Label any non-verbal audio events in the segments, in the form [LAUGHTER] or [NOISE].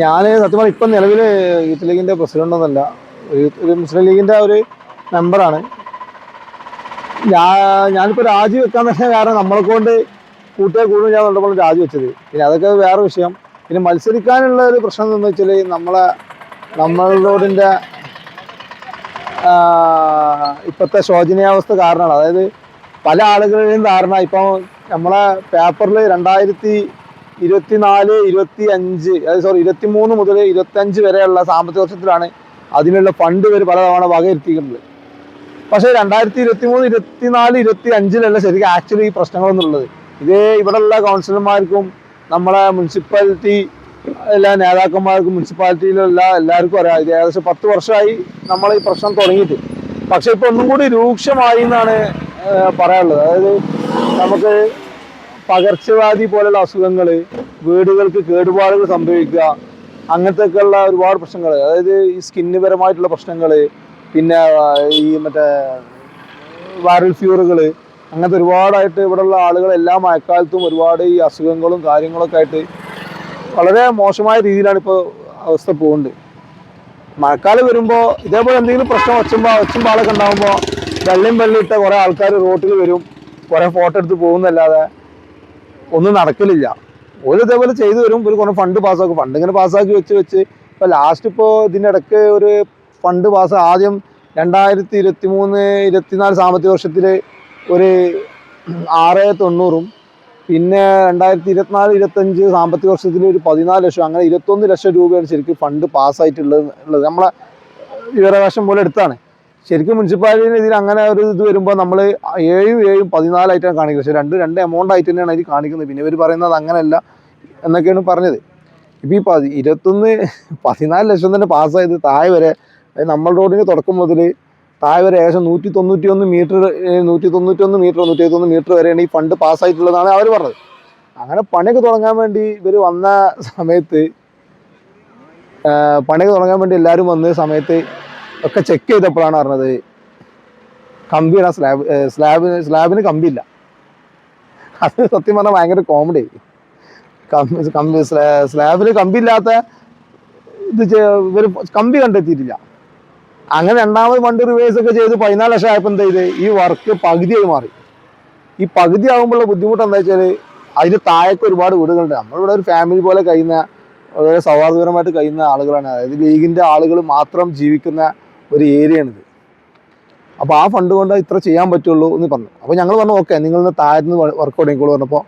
ഞാൻ സത്യം പറഞ്ഞാൽ ഇപ്പം നിലവിൽ യൂത്ത് ലീഗിന്റെ പ്രസിഡന്റ് ഒന്നല്ല ഒരു മുസ്ലിം ലീഗിന്റെ ഒരു മെമ്പറാണ് ഞാൻ ഞാനിപ്പോൾ രാജി വെക്കാൻ തന്നെ കാരണം നമ്മളെ കൊണ്ട് കൂട്ടിയെ കൂടുതൽ ഞാൻ കണ്ടപ്പോൾ രാജി വെച്ചത്. പിന്നെ അതൊക്കെ വേറെ വിഷയം. പിന്നെ മത്സരിക്കാനുള്ള ഒരു പ്രശ്നം എന്താണെന്ന് വെച്ചാൽ നമ്മളെ നമ്മളോടിന്റെ ഇപ്പോഴത്തെ ശോചനീയാവസ്ഥ കാരണമാണ്. അതായത് പല ആളുകളുടെയും ധാരണ ഇപ്പം നമ്മളെ പേപ്പറിൽ രണ്ടായിരത്തി ഇരുപത്തിനാല് ഇരുപത്തി അഞ്ച് സോറി ഇരുപത്തി മൂന്ന് മുതൽ ഇരുപത്തി അഞ്ച് വരെയുള്ള സാമ്പത്തിക വർഷത്തിലാണ് അതിനുള്ള ഫണ്ട് ഇവർ പലതവണ വകയിരുത്തിയിട്ടുള്ളത് പക്ഷേ രണ്ടായിരത്തി ഇരുപത്തി മൂന്ന് ഇരുപത്തിനാല് ഇരുപത്തി അഞ്ചിലല്ല ശരിക്കും ആക്ച്വലി ഈ പ്രശ്നങ്ങളൊന്നുള്ളത്. ഇവിടെ ഇവിടെയുള്ള കൗൺസിലർമാർക്കും നമ്മളെ മുനിസിപ്പാലിറ്റി എല്ലാ നേതാക്കന്മാർക്കും മുനിസിപ്പാലിറ്റിയിലുള്ള എല്ലാവർക്കും അറിയാം. ഇത് ഏകദേശം പത്ത് വർഷമായി നമ്മൾ ഈ പ്രശ്നം തുടങ്ങിയിട്ട്. പക്ഷേ ഇപ്പൊ ഒന്നും കൂടി രൂക്ഷമായി എന്നാണ് പറയാനുള്ളത്. അതായത് നമുക്ക് പകർച്ചവ്യാധി പോലുള്ള അസുഖങ്ങൾ വീടുകൾക്ക് കേടുപാടുകൾ സംഭവിക്കുക അങ്ങനത്തെ ഒരുപാട് പ്രശ്നങ്ങൾ അതായത് ഈ സ്കിന്ന് പരമായിട്ടുള്ള പ്രശ്നങ്ങൾ പിന്നെ ഈ മറ്റേ വൈറൽ ഫ്യൂറുകൾ അങ്ങനത്തെ ഒരുപാടായിട്ട് ഇവിടെയുള്ള ആളുകൾ എല്ലാ മഴക്കാലത്തും ഒരുപാട് ഈ അസുഖങ്ങളും കാര്യങ്ങളൊക്കെ ആയിട്ട് വളരെ മോശമായ രീതിയിലാണ് ഇപ്പോൾ അവസ്ഥ പോകുന്നത് മഴക്കാലം വരുമ്പോൾ ഇതേപോലെ എന്തെങ്കിലും പ്രശ്നം ഒച്ചുമ്പോൾ ഒച്ചുമ്പാളൊക്കെ ഉണ്ടാകുമ്പോൾ വെള്ളം വെള്ളിയിട്ട കുറേ ആൾക്കാർ റോട്ടിൽ വരും കുറേ ഫോട്ടോ എടുത്ത് പോകുന്നല്ലാതെ ഒന്നും നടക്കലില്ല. ഒരു ഇതേപോലെ ചെയ്തു വരും ഒരു കുറേ ഫണ്ട് പാസ്സാക്കും ഫണ്ട് ഇങ്ങനെ പാസ്സാക്കി വെച്ച് വെച്ച് ഇപ്പോൾ ലാസ്റ്റ് ഇപ്പോൾ ഇതിന്റെ ഇടയ്ക്ക് ഒരു ഫണ്ട് പാസ് ആദ്യം രണ്ടായിരത്തി ഇരുപത്തി മൂന്ന് ഇരുപത്തിനാല് സാമ്പത്തിക വർഷത്തിൽ ഒരു ആറ് തൊണ്ണൂറും പിന്നെ രണ്ടായിരത്തി ഇരുപത്തിനാല് ഇരുപത്തഞ്ച് സാമ്പത്തിക വർഷത്തിൽ ഒരു പതിനാല് ലക്ഷം അങ്ങനെ ഇരുപത്തൊന്ന് ലക്ഷം രൂപയാണ് ശരിക്കും ഫണ്ട് പാസ്സായിട്ടുള്ളത് ഉള്ളത്. നമ്മളെ വിവരാവകാശം പോലെ എടുത്താണ്. ശരിക്കും മുനിസിപ്പാലിറ്റിന് ഇതിൽ അങ്ങനെ ഒരു ഇത് വരുമ്പോൾ നമ്മൾ ഏഴും ഏഴും പതിനാലായിട്ടാണ് കാണിക്കുന്നത്. പക്ഷേ രണ്ട് രണ്ട് എമൗണ്ട് ആയിട്ട് തന്നെയാണ് അതിൽ കാണിക്കുന്നത്. പിന്നെ ഇവർ പറയുന്നത് അങ്ങനെയല്ല എന്നൊക്കെയാണ് പറഞ്ഞത്. ഇപ്പോൾ ഈ പതി ഇരുപത്തൊന്ന് പതിനാല് ലക്ഷം തന്നെ പാസ്സായത് താഴെ വരെ നമ്മൾ റോഡിന് തുടക്കം മുതൽ താഴെ വരെ ഏകദേശം നൂറ്റി തൊണ്ണൂറ്റി ഒന്ന് മീറ്റർ നൂറ്റി തൊണ്ണൂറ്റി ഒന്ന് മീറ്റർ നൂറ്റി എഴുപത്തൊന്ന് മീറ്റർ വരെയാണ് ഈ ഫണ്ട് പാസ്സായിട്ടുള്ളതാണ് അവർ പറഞ്ഞത്. അങ്ങനെ പണിയൊക്കെ തുടങ്ങാൻ വേണ്ടി ഇവർ വന്ന സമയത്ത് പണിയൊക്കെ തുടങ്ങാൻ വേണ്ടി എല്ലാവരും വന്ന സമയത്ത് ഒക്കെ ചെക്ക് ചെയ്തപ്പോഴാണ് പറഞ്ഞത് കമ്പിയാണ് സ്ലാബ് സ്ലാബിന് സ്ലാബിന് കമ്പിയില്ല. അത് സത്യം പറഞ്ഞാൽ ഭയങ്കര കോമഡി കമ്പി കമ്പി സ്ലാ- സ്ലാബിന് കമ്പിയില്ലാത്ത ഇത് ഇവർ കമ്പി കണ്ടെത്തിയിട്ടില്ല. അങ്ങനെ രണ്ടാമത് വണ്ടി റിവേഴ്സ് ഒക്കെ ചെയ്ത് പതിനാല് ലക്ഷം ആയപ്പോൾ എന്താ ചെയ്ത്? ഈ വർക്ക് പകുതിയായി മാറി. ഈ പകുതി ആകുമ്പോഴുള്ള ബുദ്ധിമുട്ട് എന്താ വെച്ചാൽ അതിന് താഴേക്ക് ഒരുപാട് വീടുകളുണ്ട്. നമ്മളിവിടെ ഒരു ഫാമിലി പോലെ കഴിയുന്ന വളരെ സൗഹാർദ്ദപരമായിട്ട് കഴിയുന്ന ആളുകളാണ്. അതായത് ലീഗിന്റെ ആളുകൾ മാത്രം ജീവിക്കുന്ന ഒരു ഏരിയയാണിത്. അപ്പോൾ ആ ഫണ്ട് കൊണ്ട് ഇത്ര ചെയ്യാൻ പറ്റുള്ളൂ എന്ന് പറഞ്ഞു. അപ്പോൾ ഞങ്ങൾ പറഞ്ഞു ഓക്കെ നിങ്ങൾ ഇന്ന് താഴ്ന്ന് വർക്ക് തുടങ്ങിക്കോളൂ പറഞ്ഞപ്പോൾ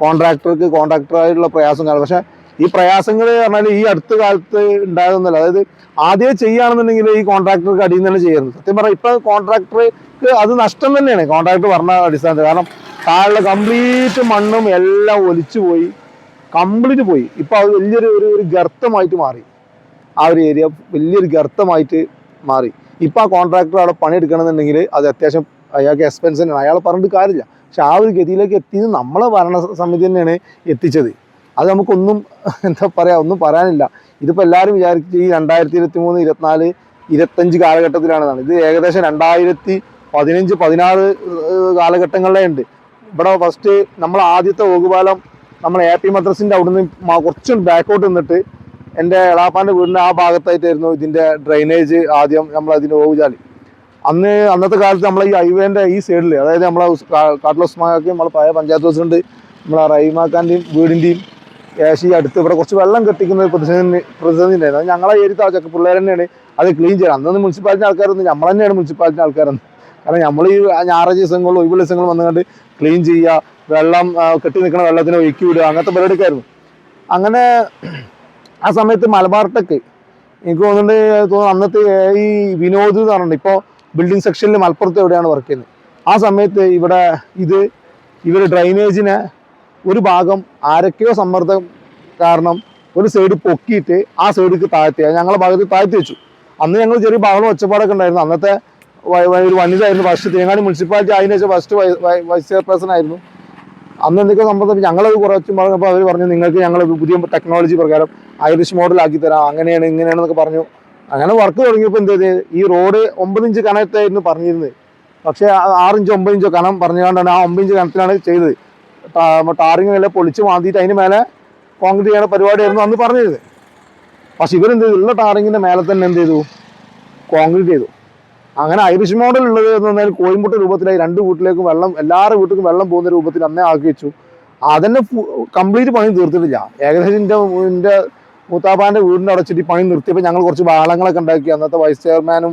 കോൺട്രാക്ടർക്ക് കോൺട്രാക്ടറായിട്ടുള്ള പ്രയാസം കാണും. പക്ഷേ ഈ പ്രയാസങ്ങൾ പറഞ്ഞാൽ ഈ അടുത്ത കാലത്ത് ഉണ്ടായതൊന്നുമല്ല. അതായത് ആദ്യം ചെയ്യുകയാണെന്നുണ്ടെങ്കിൽ ഈ കോൺട്രാക്ടർക്ക് അടിയിൽ നിന്ന് തന്നെ ചെയ്യുന്നത് സത്യം പറഞ്ഞാൽ ഇപ്പം കോൺട്രാക്ടർക്ക് അത് നഷ്ടം തന്നെയാണ്. കോൺട്രാക്ടർ പറഞ്ഞ അടിസ്ഥാനത്തിൽ. കാരണം താഴെ കംപ്ലീറ്റ് മണ്ണും എല്ലാം ഒലിച്ചു പോയി കംപ്ലീറ്റ് പോയി. ഇപ്പം അത് വലിയൊരു ഒരു ഒരു ഗർത്തമായിട്ട് മാറി. ആ ഒരു ഏരിയ വലിയൊരു ഗർത്തമായിട്ട് മാറി. ഇപ്പം ആ കോൺട്രാക്ടർ അവിടെ പണിയെടുക്കണമെന്നുണ്ടെങ്കിൽ അത് അത്യാവശ്യം അയാൾക്ക് എക്സ്പെൻസ് തന്നെയാണ്. അയാൾ പറഞ്ഞിട്ട് കാര്യമില്ല. പക്ഷെ ആ ഒരു ഗതിയിലേക്ക് എത്തിയത് നമ്മളെ ഭരണ സമിതി തന്നെയാണ് എത്തിച്ചത്. അത് നമുക്കൊന്നും [LAUGHS] എന്താ പറയുക ഒന്നും പറയാനില്ല. ഇതിപ്പോൾ എല്ലാവരും വിചാരിച്ചു ഈ രണ്ടായിരത്തി ഇരുപത്തി മൂന്ന് ഇരുപത്തിനാല് ഇരുപത്തഞ്ച് കാലഘട്ടത്തിലാണെന്നാണ്. ഇത് ഏകദേശം രണ്ടായിരത്തി പതിനഞ്ച് പതിനാറ് കാലഘട്ടങ്ങളിലേ ഉണ്ട് ഇവിടെ ഫസ്റ്റ് നമ്മൾ ആദ്യത്തെ ഓകുപാലം നമ്മൾ എ പി മദ്രസിന്റെ അവിടുന്ന് കുറച്ച് ബാക്കോട്ട് നിന്നിട്ട് എന്റെ എളാപ്പാന്റെ വീടിന്റെ ആ ഭാഗത്തായിട്ടായിരുന്നു ഇതിന്റെ ഡ്രൈനേജ് ആദ്യം നമ്മൾ അതിന്റെ ഓവുചാലി അന്ന് അന്നത്തെ കാലത്ത് നമ്മൾ ഈ ഹൈവേന്റെ ഈ സൈഡിൽ അതായത് നമ്മളെ ഉസ് കാ- കാട്ടിലെ ഉസ്മാക്കി നമ്മളെ പഴയ പഞ്ചായത്ത് പ്രസിഡന്റ് നമ്മളെ റഹീമാക്കാന്റെയും വീടിന്റെയും ഏശി അടുത്ത് ഇവിടെ കുറച്ച് വെള്ളം കെട്ടിക്കുന്ന പ്രതിസന്ധി പ്രതിസന്ധി ഉണ്ടായിരുന്നു അത് ഞങ്ങളെ ഏരി ചക്ക പിള്ളേർ തന്നെയാണ് അത് ക്ലീൻ ചെയ്യണം. അന്നൊന്നും മുനിസിപ്പാലിറ്റി ആൾക്കാരൊന്നും നമ്മൾ തന്നെയാണ് മുനിസിപ്പാലിറ്റി ആൾക്കാരെന്ന്. കാരണം നമ്മൾ ഈ ഞായറാഴ്ച ദിവസങ്ങളും ഒഴിവുള്ള ദിവസങ്ങളും വന്നുകൊണ്ട് ക്ലീൻ ചെയ്യുക വെള്ളം കെട്ടി നിൽക്കുന്ന വെള്ളത്തിന് ഒഴുക്കി വിടുക അങ്ങനത്തെ പരിപാടിക്കായിരുന്നു അങ്ങനെ ആ സമയത്ത് മലബാർ ടെക് എനിക്ക് തോന്നുന്നുണ്ട് തോന്നുന്നു അന്നത്തെ ഈ വിനോദ് എന്ന് പറഞ്ഞിട്ടുണ്ട്. ഇപ്പോൾ ബിൽഡിംഗ് സെക്ഷനിൽ മലപ്പുറത്ത് എവിടെയാണ് വർക്ക് ചെയ്യുന്നത്? ആ സമയത്ത് ഇവിടെ ഇത് ഇവർ ഡ്രൈനേജിന് ഒരു ഭാഗം ആരൊക്കെയോ സമ്മർദ്ദം കാരണം ഒരു സൈഡ് പൊക്കിയിട്ട് ആ സൈഡിലേക്ക് താഴ്ത്തി. അത് ഞങ്ങളെ ഭാഗത്ത് താഴ്ത്തി വെച്ചു. അന്ന് ഞങ്ങൾ ചെറിയ ഭാഗം ഒച്ചപ്പാടൊക്കെ ഉണ്ടായിരുന്നു. അന്നത്തെ ഒരു വനിതായിരുന്നു ഫസ്റ്റ് തേങ്ങാടി മുനിസിപ്പാലിറ്റി അതിനുശേഷം ഫസ്റ്റ് വൈസ് ചെയർപേഴ്സൺ ആയിരുന്നു. അന്ന് എന്തൊക്കെ സംബന്ധിച്ച് ഞങ്ങളത് കുറച്ച് പറഞ്ഞപ്പോൾ അവർ പറഞ്ഞു നിങ്ങൾക്ക് ഞങ്ങൾ പുതിയ ടെക്നോളജി പ്രകാരം ഐറിഷ് മോഡൽ ആക്കി തരാം. അങ്ങനെയാണ് ഇങ്ങനെയാണെന്നൊക്കെ പറഞ്ഞു. അങ്ങനെ വർക്ക് തുടങ്ങിയപ്പോൾ എന്ത് ചെയ്ത്? ഈ റോഡ് ഒമ്പത് ഇഞ്ച് കനത്തായിരുന്നു പറഞ്ഞിരുന്നത്. പക്ഷേ ആറിഞ്ച് ഒമ്പതിഞ്ചോ കനം പറഞ്ഞുകൊണ്ടാണ് ആ ഒമ്പതിഞ്ച് കനത്തിലാണ് ചെയ്തത്. ടാറിങ് മേലെ പൊളിച്ച് മാന്തിയിട്ട് അതിന് മേലെ കോൺക്രീറ്റ് ചെയ്യണ പരിപാടിയായിരുന്നു അന്ന് പറഞ്ഞിരുന്നത്. പക്ഷെ ഇവരെന്ത് ചെയ്തു? ഉള്ള ടാറിങ്ങിന്റെ മേലെ തന്നെ എന്ത് ചെയ്തു? കോൺക്രീറ്റ് ചെയ്തു. അങ്ങനെ ഐറിഷ് മോഡൽ ഉള്ളത് എന്ന് പറഞ്ഞാൽ കോയമ്പുട്ട രൂപത്തിലായി രണ്ട് വീട്ടിലേക്കും വെള്ളം എല്ലാവരുടെ വീട്ടിലും വെള്ളം പോകുന്ന രൂപത്തിൽ അന്നേ ആക്കി വെച്ചു. അതന്നെ കംപ്ലീറ്റ് പണി തീർത്തിട്ടില്ല. ഏകദേശം എന്റെ എന്റെ മൂത്താപ്പാന്റെ വീടിന്റെ അടച്ചിട്ട് പണി നിർത്തിയപ്പോൾ ഞങ്ങൾ കുറച്ച് വാളങ്ങളൊക്കെ ഉണ്ടാക്കി. അന്നത്തെ വൈസ് ചെയർമാനും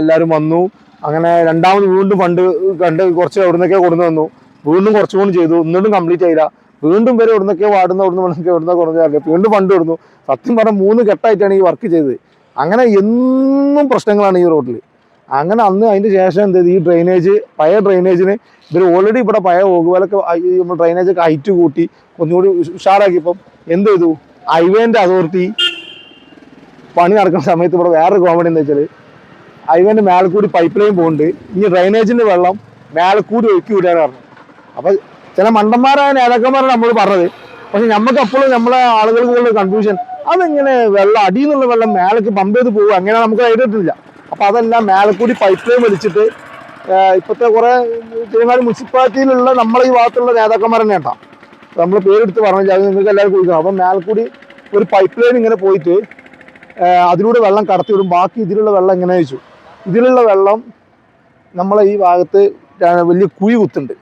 എല്ലാവരും വന്നു. അങ്ങനെ രണ്ടാമത് വീണ്ടും ഫണ്ട് കണ്ട് കുറച്ച് എവിടുന്നൊക്കെ കൊണ്ടു വന്നു. വീണ്ടും കുറച്ചും കൂടി ചെയ്തു. എന്നിട്ടും കംപ്ലീറ്റ് ആയില്ല. വീണ്ടും വരെ എവിടുന്നൊക്കെ വാടുന്ന എവിടുന്ന് വേണമെങ്കിൽ എവിടുന്ന കൊടുന്നില്ല വീണ്ടും ഫണ്ട് കൊടുന്നു. സത്യം പറഞ്ഞാൽ മൂന്ന് ഘട്ടമായിട്ടാണ് ഈ വർക്ക് ചെയ്തത്. അങ്ങനെ എന്നും പ്രശ്നങ്ങളാണ് ഈ റോഡിൽ അങ്ങനെ അന്ന് അതിന്റെ ശേഷം എന്ത് ചെയ്തു? ഈ ഡ്രെയിനേജ് പഴയ ഡ്രെയിനേജിന് ഇവർ ഓൾറെഡി ഇവിടെ പഴയ ഓകുവലൊക്കെ ഡ്രെയിനേജൊക്കെ ഹൈറ്റ് കൂട്ടി കുറച്ചുകൂടി ഉഷാറാക്കിയപ്പം എന്ത് ചെയ്തു? ഹൈവേന്റെ അതോറിറ്റി പണി നടക്കുന്ന സമയത്ത് ഇവിടെ വേറൊരു കോമഡി എന്താ വെച്ചാൽ ഹൈവേന്റെ കൂടി പൈപ്പ് ലൈൻ പോകുന്നുണ്ട് ഈ ഡ്രെയിനേജിന്റെ വെള്ളം മേലെ കൂടി ഒഴുക്കി വിടാൻ പറഞ്ഞു അപ്പോൾ ചില മണ്ടന്മാരായ നേതാക്കന്മാരാണ് നമ്മൾ പറഞ്ഞത്. പക്ഷെ നമുക്ക് അപ്പോഴും നമ്മളെ ആളുകൾക്കുള്ള കൺഫ്യൂഷൻ അതെങ്ങനെ വെള്ളം അടിയിൽ നിന്നുള്ള വെള്ളം മേലേക്ക് പമ്പ് ചെയ്ത് പോകും അങ്ങനെ നമുക്ക് ഐഡിയ അപ്പോൾ അതെല്ലാം മേലക്കൂടി കൂടി പൈപ്പ് ലൈൻ വലിച്ചിട്ട് ഇപ്പോഴത്തെ കുറേ തിരുവനന്തപുരം മുനിസിപ്പാലിറ്റിയിലുള്ള നമ്മളെ ഈ ഭാഗത്തുള്ള നേതാക്കന്മാർ തന്നെ കേട്ടോ. നമ്മൾ പേരെടുത്ത് പറഞ്ഞു അത് നിങ്ങൾക്ക് എല്ലാവർക്കും കുടിക്കണം അപ്പം മേലെ കൂടി ഒരു പൈപ്പ് ലൈൻ ഇങ്ങനെ പോയിട്ട് അതിലൂടെ വെള്ളം കടത്തി വിടും. ബാക്കി ഇതിലുള്ള വെള്ളം എങ്ങനെ വെച്ചു ഇതിലുള്ള വെള്ളം നമ്മളെ ഈ ഭാഗത്ത് വലിയ കുഴി കുത്തുണ്ട്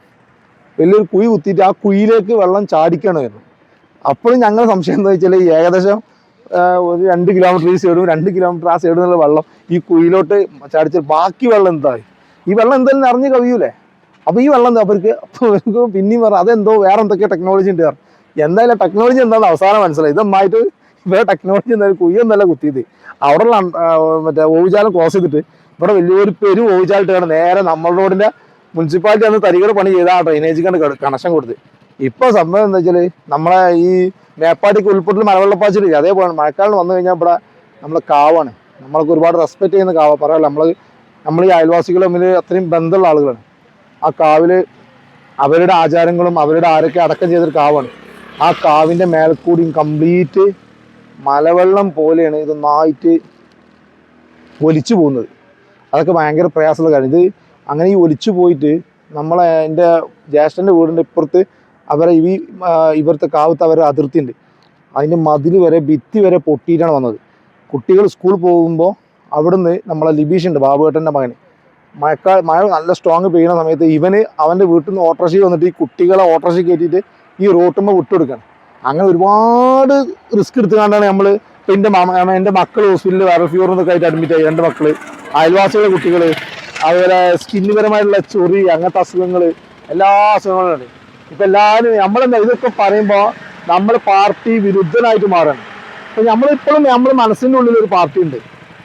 വലിയൊരു കുഴി കുത്തിയിട്ട് ആ കുഴിയിലേക്ക് വെള്ളം ചാടിക്കണമായിരുന്നു അപ്പോഴും ഞങ്ങൾ സംശയം എന്താ വെച്ചാൽ ഏകദേശം ഒരു രണ്ട് കിലോമീറ്റർ ഈ സൈഡും രണ്ട് കിലോമീറ്റർ ആ സൈഡിൽ വെള്ളം ഈ കുഴിയിലോട്ട് ചാടിച്ച ബാക്കി വെള്ളം എന്തായി? ഈ വെള്ളം എന്തായാലും നിറഞ്ഞ് കവിയൂലേ? അപ്പോൾ ഈ വെള്ളം അവർക്ക് അവർക്ക് പിന്നെയും പറഞ്ഞു അതെന്തോ വേറെ എന്തൊക്കെയോ ടെക്നോളജി ഉണ്ട് പറഞ്ഞു എന്തായാലും ടെക്നോളജി എന്താണെന്ന് അവസാനം മനസ്സിലായി. ഇതമ്മായിട്ട് ഇവരെ ടെക്നോളജി എന്തായാലും കുയ്യൊന്നല്ല കുത്തിയത്. അവിടെ മറ്റേ ഓവുചാലം ക്രോസ് ചെയ്തിട്ട് ഇവിടെ വലിയൊരു പേരും ഓവുചാലിട്ടാണ് നേരെ നമ്മൾ റോഡിന്റെ മുനിസിപ്പാലിറ്റി അന്ന് തരികട പണി ചെയ്ത ആ കണ്ട് കണക്ഷൻ കൊടുത്ത്. ഇപ്പൊ സംഭവം എന്താ വെച്ചാൽ നമ്മളെ ഈ മേപ്പാടിക്ക് ഉൾപ്പെട്ടിൽ മലവെള്ളപ്പാച്ചിലില്ല അതേപോലെ മഴക്കാലം വന്നു കഴിഞ്ഞാൽ ഇവിടെ നമ്മളെ കാവാണ്. നമ്മൾക്ക് ഒരുപാട് റെസ്പെക്ട് ചെയ്യുന്ന കാവ. പറയാമല്ലോ നമ്മൾ നമ്മൾ ഈ അയൽവാസികൾ തമ്മിൽ അത്രയും ബന്ധമുള്ള ആളുകളാണ്. ആ കാവിൽ അവരുടെ ആചാരങ്ങളും അവരുടെ ആരൊക്കെ അടക്കം ചെയ്തൊരു കാവാണ്. ആ കാവിന്റെ മേൽക്കൂടിയും കംപ്ലീറ്റ് മലവെള്ളം പോലെയാണ് ഇത് നായിട്ട് ഒലിച്ചു പോകുന്നത്. അതൊക്കെ ഭയങ്കര പ്രയാസമുള്ള കാര്യം. ഇത് അങ്ങനെ ഈ ഒലിച്ചു പോയിട്ട് നമ്മളെ എന്റെ ജ്യേഷ്ഠന്റെ വീടിന്റെ ഇപ്പുറത്ത് അവരെ ഈ ഇവിടുത്തെ കാവത്ത് അവരെ അതിർത്തി ഉണ്ട് അതിന് മതിൽ വരെ ഭിത്തി വരെ പൊട്ടിയിട്ടാണ് വന്നത്. കുട്ടികൾ സ്കൂൾ പോകുമ്പോൾ അവിടുന്ന് നമ്മളെ ലിബീഷ് ഉണ്ട് ബാബുവേട്ടന്റെ മകന്. മഴക്കാല മഴ നല്ല സ്ട്രോങ് പെയ്യുന്ന സമയത്ത് ഇവന് അവന്റെ വീട്ടിൽ നിന്ന് ഓട്ടോറിക്ഷയിൽ വന്നിട്ട് ഈ കുട്ടികളെ ഓട്ടോറിക്ഷ കയറ്റിയിട്ട് ഈ റോട്ടുമ്പോൾ വിട്ടുകൊടുക്കണം. അങ്ങനെ ഒരുപാട് റിസ്ക് എടുത്തുകൊണ്ടാണ് നമ്മൾ ഇപ്പം എന്റെ മാമ എന്റെ മക്കൾ ഹോസ്പിറ്റലിൽ വൈറൽ ഫീവർ എന്നൊക്കെ ആയിട്ട് അഡ്മിറ്റ് ആയി. രണ്ട് മക്കൾ അയൽവാസികളുടെ കുട്ടികൾ അതുപോലെ സ്കിന്നുപരമായിട്ടുള്ള ചൊറി അങ്ങനത്തെ അസുഖങ്ങൾ എല്ലാ അസുഖങ്ങളും ഉണ്ട്. ഇപ്പം എല്ലാവരും നമ്മളെന്താ ഇതൊക്കെ പറയുമ്പോൾ നമ്മൾ പാർട്ടി വിരുദ്ധനായിട്ട് മാറണം. അപ്പൊ നമ്മളിപ്പോഴും നമ്മുടെ മനസ്സിന്റെ ഉള്ളിൽ ഒരു പാർട്ടി ഉണ്ട്.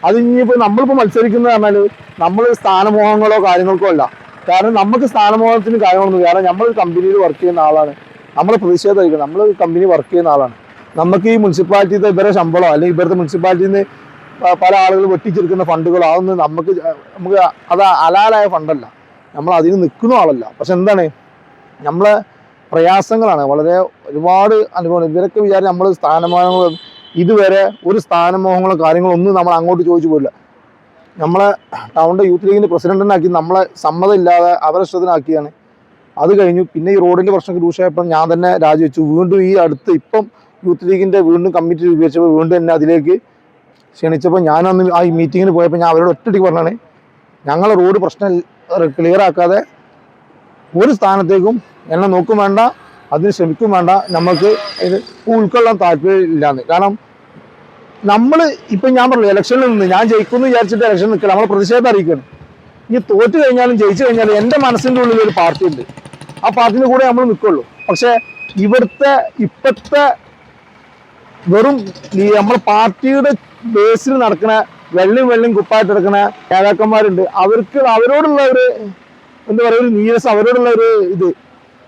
അത് ഇനിയിപ്പോൾ നമ്മളിപ്പോൾ മത്സരിക്കുന്നത് പറഞ്ഞാൽ നമ്മൾ സ്ഥാനമോഹങ്ങളോ കാര്യങ്ങൾക്കോ അല്ല. കാരണം നമുക്ക് സ്ഥാനമോഹത്തിന് കാര്യങ്ങളൊന്നും കാരണം നമ്മൾ കമ്പനിയിൽ വർക്ക് ചെയ്യുന്ന ആളാണ്. നമ്മൾ പ്രതിഷേധമായിരിക്കും നമ്മൾ കമ്പനി വർക്ക് ചെയ്യുന്ന ആളാണ്. നമുക്ക് ഈ മുനിസിപ്പാലിറ്റിയിൽ ഇവരെ ശമ്പളമോ അല്ലെങ്കിൽ ഇവരുടെ മുനിസിപ്പാലിറ്റിയിൽ നിന്ന് പല ആളുകൾ വെട്ടിച്ചെടുക്കുന്ന ഫണ്ടുകളോ അതൊന്നും നമുക്ക് നമുക്ക് അത് അലാലായ ഫണ്ടല്ല. നമ്മൾ അതിന് നിൽക്കുന്ന ആളല്ല. പക്ഷെ എന്താണ്? നമ്മളെ പ്രയാസങ്ങളാണ്. വളരെ ഒരുപാട് അനുഭവം. ഇവരൊക്കെ വിചാരിച്ച് നമ്മൾ സ്ഥാനമാനങ്ങൾ ഇതുവരെ ഒരു സ്ഥാനമോഹങ്ങളോ കാര്യങ്ങളോ ഒന്നും നമ്മൾ അങ്ങോട്ട് ചോദിച്ചു പോയില്ല. നമ്മളെ ടൗണിന്റെ യൂത്ത് ലീഗിന്റെ പ്രസിഡന്റിനാക്കി നമ്മളെ സമ്മതമില്ലാതെ ഇല്ലാതെ അവരെ ഇഷ്ടത്തിനാക്കിയാണ് അത് കഴിഞ്ഞു. പിന്നെ ഈ റോഡിന്റെ പ്രശ്നം രൂക്ഷമായപ്പോൾ ഞാൻ തന്നെ രാജിവെച്ചു. വീണ്ടും ഈ അടുത്ത് ഇപ്പം യൂത്ത് ലീഗിന്റെ വീണ്ടും കമ്മിറ്റി രൂപീകരിച്ചപ്പോൾ വീണ്ടും എന്നെ അതിലേക്ക് ക്ഷണിച്ചപ്പോൾ ഞാനന്ന് ആ മീറ്റിങ്ങിന് പോയപ്പോൾ ഞാൻ അവരോട് ഒറ്റയ്ക്ക് പറഞ്ഞാണ് ഞങ്ങളെ റോഡ് പ്രശ്നം ക്ലിയർ ആക്കാതെ ഒരു സ്ഥാനത്തേക്കും എന്നെ നോക്കും വേണ്ട അതിന് ശ്രമിക്കും വേണ്ട. നമുക്ക് ഇത് ഉൾക്കൊള്ളാൻ താല്പര്യം ഇല്ലാന്ന് കാരണം നമ്മൾ ഇപ്പം ഞാൻ പറഞ്ഞു ഇലക്ഷനിൽ നിന്ന് ഞാൻ ജയിക്കുമെന്ന് വിചാരിച്ചിട്ട് ഇലക്ഷൻ നിൽക്കണം നമ്മൾ പ്രതിഷേധം അറിയിക്കണം. ഇനി തോറ്റു കഴിഞ്ഞാലും ജയിച്ചു കഴിഞ്ഞാലും എന്റെ മനസ്സിന്റെ ഉള്ളിൽ ഒരു പാർട്ടി ഉണ്ട് ആ പാർട്ടിന്റെ കൂടെ നമ്മൾ നിൽക്കുള്ളൂ. പക്ഷേ ഇവിടുത്തെ ഇപ്പോഴത്തെ വെറും ഈ നമ്മുടെ പാർട്ടിയുടെ ബേസിൽ നടക്കുന്ന വെള്ളം വെള്ളം കുപ്പായിട്ട് നടക്കുന്ന നേതാക്കന്മാരുണ്ട്. അവർക്ക് അവരോടുള്ള ഒരു പറയുക ഒരു നീരസം അവരോടുള്ള ഒരു ഇത്.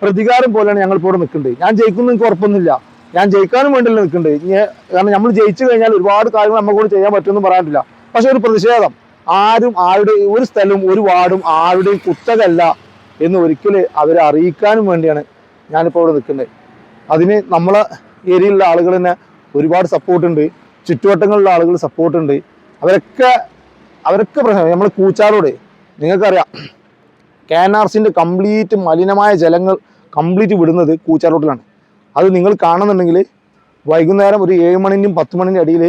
പ്രതികാരം പോലെയാണ് ഞങ്ങൾ ഇപ്പോൾ ഇവിടെ നിൽക്കുന്നത്. ഞാൻ ജയിക്കുന്നു എനിക്ക് ഉറപ്പൊന്നുമില്ല. ഞാൻ ജയിക്കാനും വേണ്ടിയല്ല നിൽക്കുന്നുണ്ട് ഇനി കാരണം നമ്മൾ ജയിച്ചു കഴിഞ്ഞാൽ ഒരുപാട് കാര്യങ്ങൾ നമുക്ക് കൂടി ചെയ്യാൻ പറ്റുമെന്ന് പറയാനില്ല. പക്ഷെ ഒരു പ്രതിഷേധം. ആരും ആരുടെ ഒരു സ്ഥലവും ഒരു വാർഡും ആരുടെയും കുത്തകല്ല എന്ന് ഒരിക്കലും അവരെ അറിയിക്കാനും വേണ്ടിയാണ് ഞാനിപ്പോൾ ഇവിടെ നിൽക്കുന്നത്. അതിന് നമ്മളെ ഏരിയയിലുള്ള ആളുകൾ തന്നെ ഒരുപാട് സപ്പോർട്ടുണ്ട് ചുറ്റുവട്ടങ്ങളിലുള്ള ആളുകൾ സപ്പോർട്ടുണ്ട് അവരൊക്കെ അവരൊക്കെ പ്രശ്നം. നമ്മൾ കൂച്ചാറോട് നിങ്ങൾക്കറിയാം. കെ എൻ ആർ സിന്റെ കംപ്ലീറ്റ് മലിനമായ ജലങ്ങൾ കംപ്ലീറ്റ് വിടുന്നത് കൂച്ചാറോട്ടിലാണ് അത് നിങ്ങൾ കാണുന്നുണ്ടെങ്കിൽ വൈകുന്നേരം ഒരു ഏഴ് മണിന്റെയും പത്ത് മണിന്റെ ഇടയിൽ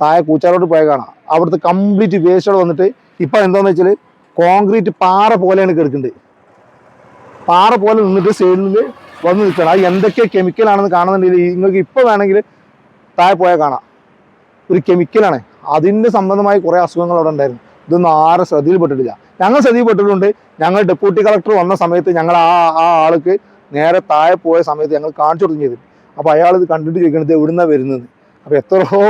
താഴെ കൂച്ചാറോട്ട് പോയ കാണാം. അവിടുത്തെ കംപ്ലീറ്റ് വേസ്റ്റോട് വന്നിട്ട് ഇപ്പൊ എന്താന്ന് വെച്ചാൽ കോൺക്രീറ്റ് പാറ പോലെയാണ് കിടക്കുന്നത്. പാറ പോലെ നിന്നിട്ട് സൈഡിൽ വന്ന് നിൽക്കണം അത് എന്തൊക്കെ കെമിക്കൽ ആണെന്ന് കാണുന്നുണ്ടെങ്കിൽ നിങ്ങൾക്ക് ഇപ്പോൾ വേണമെങ്കിൽ താഴെ പോയാൽ കാണാം. ഒരു കെമിക്കലാണ് അതിന്റെ സംബന്ധമായി കുറേ അസുഖങ്ങൾ അവിടെ ഉണ്ടായിരുന്നു. ഇതൊന്നും ആരും ശ്രദ്ധയിൽപ്പെട്ടിട്ടില്ല. ഞങ്ങൾ ശ്രദ്ധയിൽപ്പെട്ടിട്ടുണ്ട് ഞങ്ങൾ ഡെപ്യൂട്ടി കളക്ടർ വന്ന സമയത്ത് ഞങ്ങൾ ആ ആ ആൾക്ക് നേരെ താഴെ പോയ സമയത്ത് ഞങ്ങൾ കാണിച്ചു കൊടുക്കും ചെയ്തിട്ട് അപ്പോൾ അയാൾ ഇത് കണ്ടിട്ട് ചോദിക്കണത് എവിടുന്ന വരുന്നത്? അപ്പോൾ എത്രയോ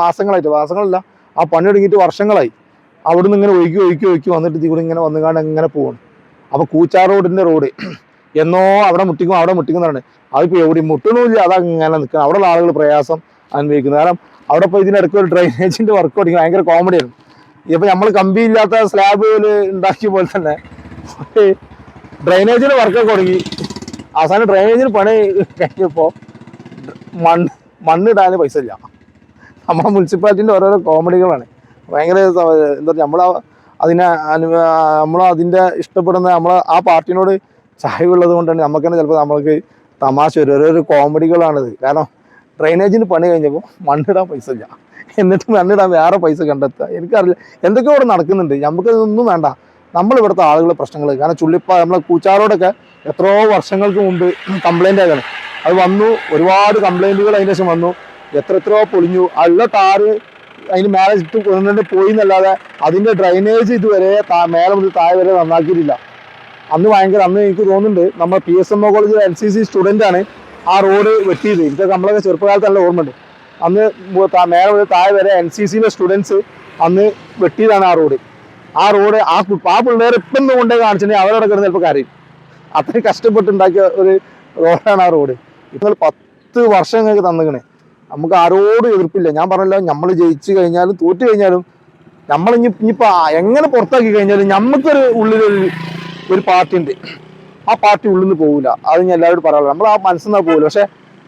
മാസങ്ങളായിട്ട് മാസങ്ങളല്ല ആ പണി തുടങ്ങിയിട്ട് വർഷങ്ങളായി. അവിടുന്ന് ഇങ്ങനെ ഒഴുക്കി ഒഴുക്കി ഒഴുക്കി വന്നിട്ട് ഇതിൽ കൂടി ഇങ്ങനെ വന്നുകാണ്ട് ഇങ്ങനെ പോകണം അപ്പോൾ കൂച്ചാർ റോഡിന്റെ റോഡ് എന്നോ അവിടെ മുട്ടിക്കും അവിടെ മുട്ടിക്കുന്നതാണ് അതിപ്പോൾ എവിടെ മുട്ടണമില്ല അതങ്ങനെ നിൽക്കണം. അവിടെയുള്ള ആളുകൾ പ്രയാസം അനുഭവിക്കുന്നത് കാരണം അവിടെ ഇപ്പോൾ ഇതിനിടയ്ക്ക് ഒരു ഡ്രൈനേജിന്റെ വർക്ക് തുടങ്ങി. ഭയങ്കര കോമഡിയാണ് ഇപ്പം നമ്മൾ കമ്പി ഇല്ലാത്ത സ്ലാബ് ഉണ്ടാക്കിയ പോലെ തന്നെ ഡ്രൈനേജിന് വർക്കൊക്കെ തുടങ്ങി. അവസാനം ഡ്രൈനേജിന് പണി കഴിഞ്ഞപ്പോൾ മണ്ണ് മണ്ണിടാൻ പൈസ ഇല്ല. നമ്മുടെ മുനിസിപ്പാലിറ്റിന്റെ ഓരോരോ കോമഡികളാണ്. ഭയങ്കര എന്താ പറയുക നമ്മൾ അതിനെ നമ്മൾ അതിന്റെ ഇഷ്ടപ്പെടുന്ന നമ്മൾ ആ പാർട്ടിനോട് ചായവുള്ളത് കൊണ്ടാണ് നമുക്ക് തന്നെ ചിലപ്പോൾ നമ്മൾക്ക് തമാശ വരും. ഓരോരോ കോമഡികളാണിത്. കാരണം ഡ്രൈനേജിന് പണി കഴിഞ്ഞപ്പോൾ മണ്ണിടാൻ പൈസ ഇല്ല. എന്നിട്ട് മണ്ണിടാൻ വേറെ പൈസ കണ്ടെത്തുക. എനിക്കറിയില്ല. എന്തൊക്കെയോ ഇവിടെ നടക്കുന്നുണ്ട്. നമുക്ക് ഇതൊന്നും വേണ്ട. നമ്മൾ ഇവിടുത്തെ പ്രശ്നങ്ങൾ കാരണം ചുള്ളിപ്പ നമ്മളെ കൂച്ചാറോടൊക്കെ എത്രയോ വർഷങ്ങൾക്ക് മുമ്പ് കംപ്ലൈന്റ് ആയതാണ്. അത് വന്നു. ഒരുപാട് കംപ്ലൈന്റുകൾ അതിന് ശേഷം വന്നു. എത്ര എത്രയോ പൊളിഞ്ഞു. ഉള്ള ടാറ് അതിന് മേലെ ചുറ്റും പോയി എന്നല്ലാതെ അതിന്റെ ഡ്രൈനേജ് ഇതുവരെ മേലെ മുതൽ താഴെ വരെ നന്നാക്കിയിട്ടില്ല. അന്ന് ഭയങ്കര അന്ന് എനിക്ക് തോന്നുന്നുണ്ട് നമ്മൾ പി എസ് എം ഒ കോളേജിൽ എൻ സി സി സ്റ്റുഡന്റ് ആണ് ആ റോഡ് വെട്ടിയത്. ഇതൊക്കെ നമ്മളൊക്കെ ചെറുപ്പകാലത്ത് നല്ല ഓർമ്മയുണ്ട്. അന്ന് നേരെ മുതൽ താഴെ വരെ എൻ സി സിയിലെ സ്റ്റുഡൻസ് അന്ന് വെട്ടിയതാണ് ആ റോഡ് ആ റോഡ് ആ ആ പിള്ളേർ ഇപ്പം കൊണ്ടേ കാണിച്ചിട്ടുണ്ടെങ്കിൽ അവരവിടെ കിടന്ന് ചിലപ്പോൾ കരയും. അത്രയും കഷ്ടപ്പെട്ടുണ്ടാക്കിയ ഒരു റോഡാണ് ആ റോഡ് ഇപ്പോൾ പത്ത് വർഷം ഞങ്ങൾക്ക് തന്നിക്കണേ. നമുക്ക് ആരോടും എതിർപ്പില്ല. ഞാൻ പറഞ്ഞല്ലോ നമ്മൾ ജയിച്ചു കഴിഞ്ഞാലും തോറ്റു കഴിഞ്ഞാലും നമ്മൾ ഇനി ഇനിയിപ്പോൾ എങ്ങനെ പുറത്താക്കി കഴിഞ്ഞാലും നമുക്കൊരു ഉള്ളിലൊരു ഒരു പാർട്ടി ഉണ്ട് ആ പാർട്ടി ഉള്ളിൽ നിന്ന് പോകില്ല അത് ഞാൻ എല്ലാവരോടും പറയാനുള്ളൂ നമ്മൾ ആ മനസ്സിൽ നിന്ന് പോകില്ല പക്ഷെ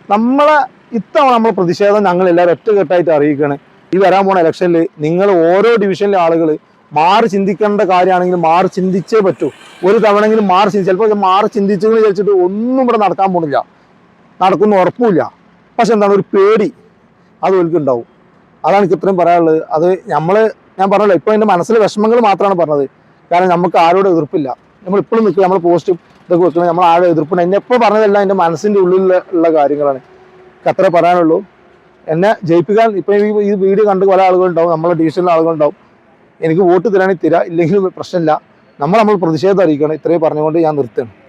നമ്മളെ ഇത്തവണ നമ്മൾ പ്രതിഷേധം ഞങ്ങൾ എല്ലാവരും ഒറ്റക്കെട്ടായിട്ട് അറിയിക്കുകയാണ്. ഈ വരാൻ പോണ ഇലക്ഷനിൽ നിങ്ങൾ ഓരോ ഡിവിഷനിലെ ആളുകൾ മാറി ചിന്തിക്കേണ്ട കാര്യമാണെങ്കിൽ മാറി ചിന്തിച്ചേ പറ്റൂ. ഒരു തവണയെങ്കിലും മാറി ചിന്തി ചിലപ്പോൾ മാറി ചിന്തിച്ചെന്ന് വിചാരിച്ചിട്ട് ഒന്നും ഇവിടെ നടക്കാൻ പോണില്ല. നടക്കുന്ന ഉറപ്പില്ല പക്ഷെ എന്താണ്? ഒരു പേടി അത് ഉണ്ടാവും. അതാണ് എനിക്ക് ഇത്രയും പറയാനുള്ളത്. അത് നമ്മൾ ഞാൻ പറഞ്ഞല്ലോ ഇപ്പോൾ എന്റെ മനസ്സിലെ വിഷമങ്ങൾ മാത്രമാണ് പറഞ്ഞത്. കാരണം നമുക്ക് ആരോടും എതിർപ്പില്ല. നമ്മൾ ഇപ്പോഴും നിൽക്കുക നമ്മൾ പോസ്റ്റും ഇതൊക്കെ വെക്കുന്നത് നമ്മൾ ആരും എതിർപ്പുണ്ട്. എന്നെ എപ്പോൾ പറഞ്ഞതെല്ലാം എന്റെ മനസ്സിന്റെ ഉള്ളിൽ ഉള്ള കാര്യങ്ങളാണ്. അത്രേ പറയാനുള്ളൂ. എന്നെ ജയിപ്പിക്കാൻ ഇപ്പം ഈ ഈ വീഡിയോ കണ്ട് പല ആളുകളുണ്ടാവും നമ്മളെ ഡിവിഷനിലെ ആളുകളുണ്ടാവും. എനിക്ക് വോട്ട് തരാണെങ്കിൽ തരാം ഇല്ലെങ്കിലും പ്രശ്നമില്ല. നമ്മൾ നമ്മൾ പ്രതിഷേധം അറിയിക്കണം. ഇത്രയും പറഞ്ഞുകൊണ്ട് ഞാൻ നിർത്തുകയാണ്.